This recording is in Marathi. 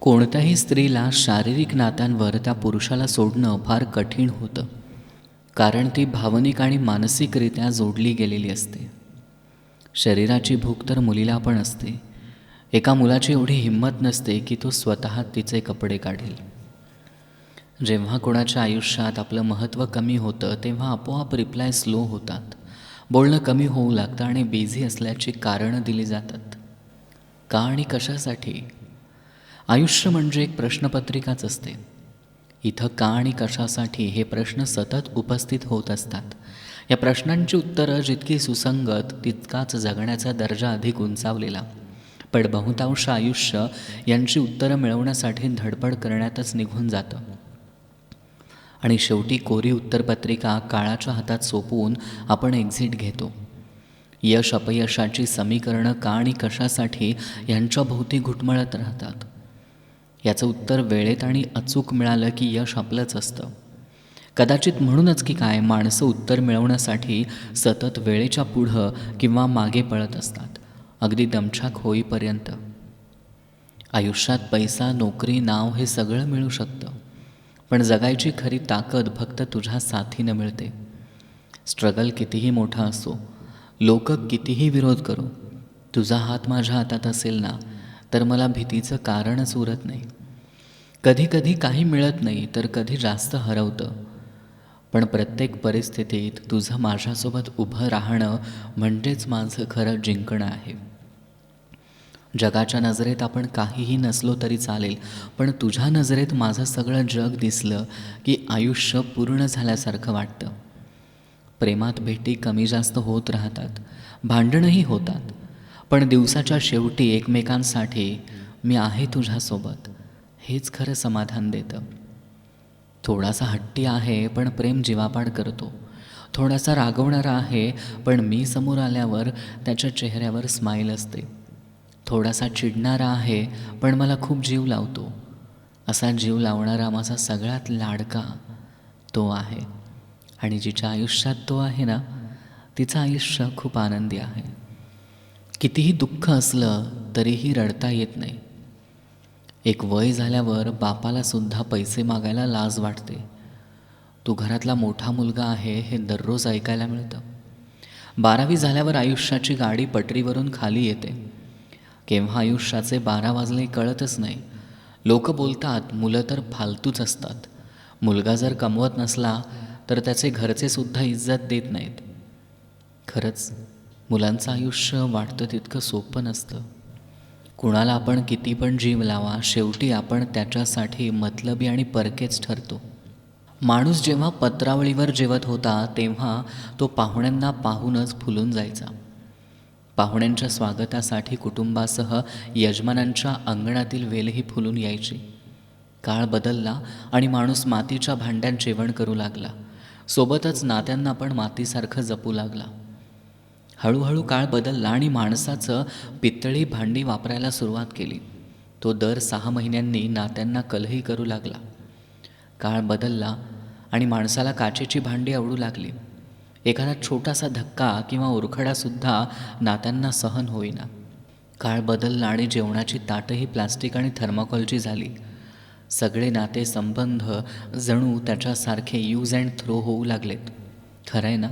कोणत्याही स्त्रीला शारीरिक नात्यांवर त्या पुरुषाला सोडणं फार कठीण होतं. कारण ती भावनिक आणि मानसिकरित्या जोडली गेलेली असते. शरीराची भूक तर मुलीला पण असते. एका मुलाची एवढी हिंमत नसते की तो स्वतः तिचे कपडे काढेल. जेव्हा कोणाच्या आयुष्यात आपलं महत्त्व कमी होतं तेव्हा आपोआप रिप्लाय स्लो होतात. बोलणं कमी होऊ लागतं आणि बिझी असल्याची कारणं दिली जातात. का आणि कशासाठी? आयुष्य म्हणजे एक प्रश्नपत्रिकाच असते. इथं का आणि कशासाठी हे प्रश्न सतत उपस्थित होत असतात. या प्रश्नांची उत्तरं जितकी सुसंगत तितकाच जगण्याचा दर्जा अधिक उंचावलेला. पण बहुतांश आयुष्य यांची उत्तरं मिळवण्यासाठी धडपड करण्यातच निघून जातं. आणि शेवटी कोरी उत्तरपत्रिका काळाच्या हातात सोपवून आपण एक्झिट घेतो. यश अपयशाची समीकरणं का आणि कशासाठी यांच्या भोवती घुटमळत राहतात. याचं उत्तर वेळेत आणि अचूक मिळालं की यश आपलंच असतं. कदाचित म्हणूनच की काय माणसं उत्तर मिळवण्यासाठी सतत वेळेच्या पुढं किंवा मागे पळत असतात. अगदी दमछाक होईपर्यंत. आयुष्यात पैसा नोकरी नाव हे सगळं मिळू शकतं. पण जगायची खरी ताकद फक्त तुझ्या साथीनं मिळते. स्ट्रगल कितीही मोठा असो लोक कितीही विरोध करो तुझा हात माझ्या हातात असेल ना तर मला भीतीचं कारणच उरत नाही. कधी कधी काही मिळत नाही तर कधी जास्त हरवतं. पण प्रत्येक परिस्थितीत तुझं माझ्यासोबत उभं राहणं म्हणजेच माझं खरं जिंकणं आहे. जगाच्या नजरेत आपण काहीही नसलो तरी चालेल पण तुझ्या नजरेत माझं सगळं जग दिसलं की आयुष्य पूर्ण झाल्यासारखं वाटतं. प्रेमात भेटी कमी जास्त होत राहतात भांडणंही होतात पण दिवसाच्या शेवटी एकमेकांसाठी मी आहे तुझ्यासोबत. हेच खरं समाधान देतं. थोडासा हट्टी आहे पण प्रेम जीवापाड करतो. थोडासा रागवणारा आहे पण मी समोर आल्यावर त्याच्या चेहऱ्यावर स्माईल असते. थोडासा चिडणारा आहे पण मला खूप जीव लावतो. असा जीव लावणारा माझा सगळ्यात लाडका तो आहे. आणि जिच्या आयुष्यात तो आहे ना तिचं आयुष्य खूप आनंदी आहे. कितीही दुःख असलं तरीही रडता येत नाही. एक वय झाल्यावर बापाला सुद्धा पैसे मागायला लाज वाटते. तू घरातला मोठा मुलगा आहे हे दररोज ऐकायला मिळतं. बारावी झाल्यावर आयुष्याची गाडी पटरीवरून खाली येते. केव्हा आयुष्याचे बारा वाजले कळतच नाही. लोक बोलतात मुलं तर फालतूच असतात. मुलगा जर कमवत नसला तर त्याचे घरचे सुद्धा इज्जत देत नाहीत. खरंच मुलांचं आयुष्य वाटतं तितकं सोपं नसतं. कुणाला आपण किती पण जीव लावा शेवटी आपण त्याच्यासाठी मतलबी आणि परकेच ठरतो. माणूस जेव्हा पत्रावळीवर जेवत होता तेव्हा तो पाहुण्यांना पाहूनच फुलून जायचा. पाहुण्यांच्या स्वागतासाठी कुटुंबासह यजमानांच्या अंगणातील वेलही फुलून यायची. काळ बदलला आणि माणूस मातीच्या भांड्यात जेवण करू लागला. सोबतच नात्यांना पण मातीसारखं जपू लागला. हळूहळू काळ बदलला आणि माणसाचं पितळी भांडी वापरायला सुरुवात केली. तो दर सहा महिन्यांनी नात्यांना कलही करू लागला. काळ बदलला आणि माणसाला काचेची भांडी आवडू लागली. एखादा छोटासा धक्का किंवा उरखडासुद्धा नात्यांना सहन होईना. काळ बदलला आणि जेवणाची ताटही प्लास्टिक आणि थर्माकॉलची झाली. सगळे नाते संबंध जणू त्याच्यासारखे यूज अँड थ्रो होऊ लागलेत. खरं आहे ना?